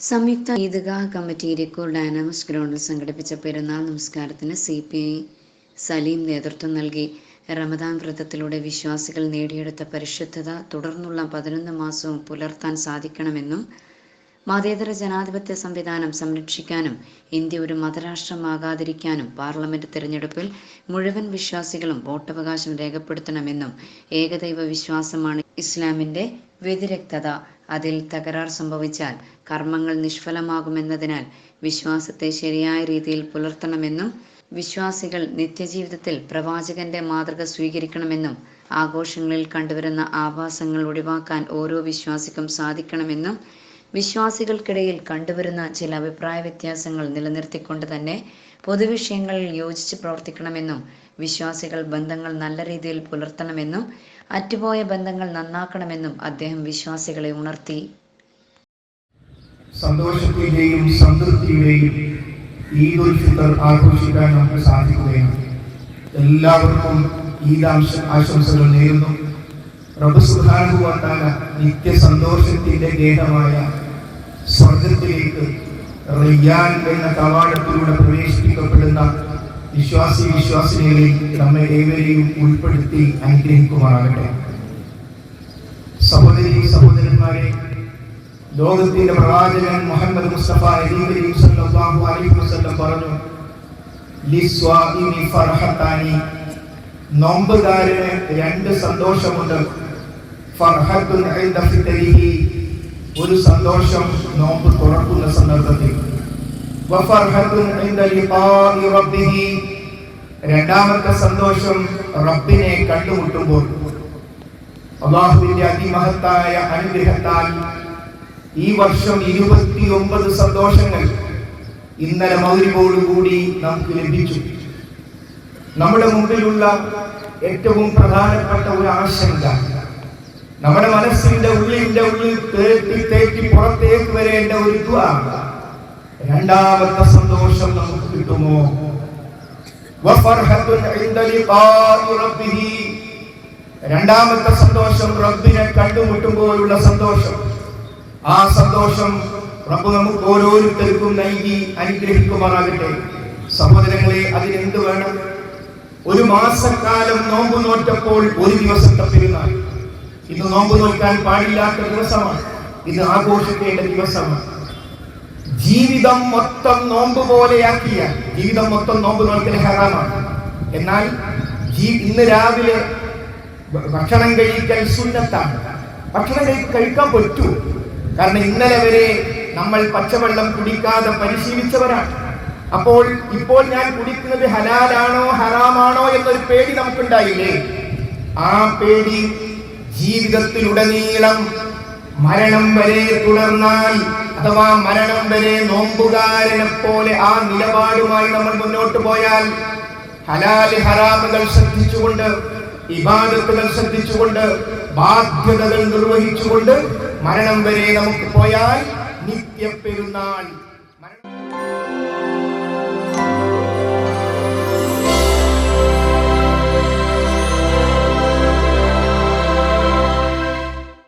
സംയുക്ത Eidgah committee Irikkur dynamics ഗ്രൗണ്ടിൽ സംഘടിപ്പിച്ച പെരുന്നാൾ നമസ്കാരത്തിന് സി പി ഐ സലീം നേതൃത്വം നൽകി. റമദാൻ വ്രതത്തിലൂടെ വിശ്വാസികൾ നേടിയെടുത്ത പരിശുദ്ധത തുടർന്നുള്ള പതിനൊന്ന് മാസവും പുലർത്താൻ സാധിക്കണമെന്നും മതേതര ജനാധിപത്യ സംവിധാനം സംരക്ഷിക്കാനും ഇന്ത്യ ഒരു മതരാഷ്ട്രമാകാതിരിക്കാനും പാർലമെന്റ് തെരഞ്ഞെടുപ്പിൽ മുഴുവൻ വിശ്വാസികളും വോട്ടവകാശം രേഖപ്പെടുത്തണമെന്നും ഏകദൈവ വിശ്വാസമാണ് ഇസ്ലാമിന്റെ വ്യതിരക്തത. അതിൽ തകരാർ സംഭവിച്ചാൽ കർമ്മങ്ങൾ നിഷ്ഫലമാകുമെന്നതിനാൽ വിശ്വാസത്തെ ശരിയായ രീതിയിൽ പുലർത്തണമെന്നും വിശ്വാസികൾ നിത്യജീവിതത്തിൽ പ്രവാചകന്റെ മാതൃക സ്വീകരിക്കണമെന്നും ആഘോഷങ്ങളിൽ കണ്ടുവരുന്ന ആഭാസങ്ങൾ ഒഴിവാക്കാൻ ഓരോ വിശ്വാസിക്കും സാധിക്കണമെന്നും വിശ്വാസികൾക്കിടയിൽ കണ്ടുവരുന്ന ചില അഭിപ്രായ വ്യത്യാസങ്ങൾ നിലനിർത്തിക്കൊണ്ട് തന്നെ പൊതുവിഷയങ്ങളിൽ യോജിച്ച് പ്രവർത്തിക്കണമെന്നും വിശ്വാസികൾ ബന്ധങ്ങൾ നല്ല രീതിയിൽ പുലർത്തണമെന്നും അറ്റുപോയ ബന്ധങ്ങൾ നന്നാക്കണമെന്നും അദ്ദേഹം വിശ്വാസികളെ ഉണർത്തി. സന്തോഷത്തിന്റെയും സംതൃപ്തിയുടെയും ഈദുൽ ഫിത്തർ ആഘോഷിക്കാൻ നമുക്ക് സാധിക്കുകയാണ്. എല്ലാവർക്കും ഈദ് ആംശ- ആശംസകൾ നേരുന്നു. റബ്ബ് സുബ്ഹാനഹു വ നിത്യ സന്തോഷത്തിന്റെ ഗേഹമായ സ്വർഗത്തിലേക്ക് റിയാൻ എന്ന കവാടത്തിലൂടെ പ്രവേശിപ്പിക്കപ്പെടുന്ന വിശ്വാസി വിശ്വാസിനികളിൽ നമ്മെ ഏവരെയും ഉൾപ്പെടുത്തി അനുഗ്രഹിക്കുമാറാകട്ടെ. സഹോദരി സഹോദരന്മാരെ ലോകത്തിന്റെ പ്രവാചകൻ മുഹമ്മദ് മുസ്തഫ കരീം സല്ലല്ലാഹു അലൈഹി വസല്ലം പറഞ്ഞു ലിസ്വാഇമി ഫർഹത്താനി. നോമ്പുകാരന് രണ്ട് സന്തോഷമുണ്ട്. ഫർഹത്തുൻ ഒരു സന്തോഷം നോമ്പ് തുറക്കുന്ന സന്ദർഭത്തിൽ. രണ്ടാമത്തെ സന്തോഷം റബ്ബിനെ കണ്ടുമുട്ടുമ്പോൾ. അള്ളാഹുവിന്റെ അതിമഹത്തായ അനുഗ്രഹത്താൽ ഈ വർഷം ഇരുപത്തിയൊമ്പത് സന്തോഷങ്ങൾ ഇന്നലെ മൗരികോടുകൂടി നമുക്ക് ലഭിച്ചു. നമ്മുടെ മുമ്പിലുള്ള ഏറ്റവും പ്രധാനപ്പെട്ട ഒരു ആശങ്ക നമ്മുടെ മനസ്സിന്റെ ഉള്ളിന്റെ ഉള്ളിൽ തേക്കി തേക്കി പുറത്തേക്ക് വരേണ്ട ഒരു ദ്വാ രണ്ടാമത്തെ സന്തോഷം നമുക്ക് കിട്ടുമോ? രണ്ടാമത്തെ സന്തോഷം റബ്ബിനെ കണ്ടുമുട്ടുമ്പോഴുള്ള സന്തോഷം. ആ സന്തോഷം റബ്ബ് നമുക്ക് ഓരോരുത്തർക്കും നൽകി അനുഗ്രഹിക്കുമാറാകട്ടെ. സഹോദരങ്ങളെ അതിനെന്ത് വേണം? ഒരു മാസക്കാലം നോമ്പ് നോറ്റപ്പോൾ ഒരു ദിവസത്തെ പെരുന്നാൾ. ഇത് നോമ്പ് നോക്കാൻ പാടില്ലാത്ത ദിവസമാണ്. ഇത് ആഘോഷിക്കേണ്ട ദിവസമാണ്. ജീവിതം മൊത്തം നോമ്പ് പോലെയാക്കിയ ജീവിതം മൊത്തം നോമ്പ് നോക്കൽ ഹറാമാണ് എന്നാൽ ഇന്ന് രാവിലെ ഭക്ഷണം കഴിക്കൽ സുന്നത്താണ്. ഭക്ഷണം കഴിക്കാൻ കഴിക്കാൻ പറ്റൂ. കാരണം ഇന്നലെ വരെ നമ്മൾ പച്ചവെള്ളം കുടിക്കാതെ പരിശീലിച്ചവരാണ്. അപ്പോൾ ഇപ്പോൾ ഞാൻ കുടിക്കുന്നത് ഹലാലാണോ ഹറാമാണോ എന്നൊരു പേടി നമുക്കുണ്ടായില്ലേ? ആ പേടി ജീവിതത്തിലുടനീളം മരണം വരെ തുടർന്നാൽ അഥവാ മരണം വരെ നോമ്പുകാരനെ പോലെ ആ നിലപാടുമായി നമ്മൾ മുന്നോട്ട് പോയാൽ ഹലാൽ ഹറാമുകൾ ശ്രദ്ധിച്ചുകൊണ്ട് ഇബാദത്തുകൾ ശ്രദ്ധിച്ചുകൊണ്ട് ബാധ്യതകൾ നിർവഹിച്ചുകൊണ്ട് മരണം വരെ നമുക്ക് പോയാൽ നിത്യ പെരുന്നാൾ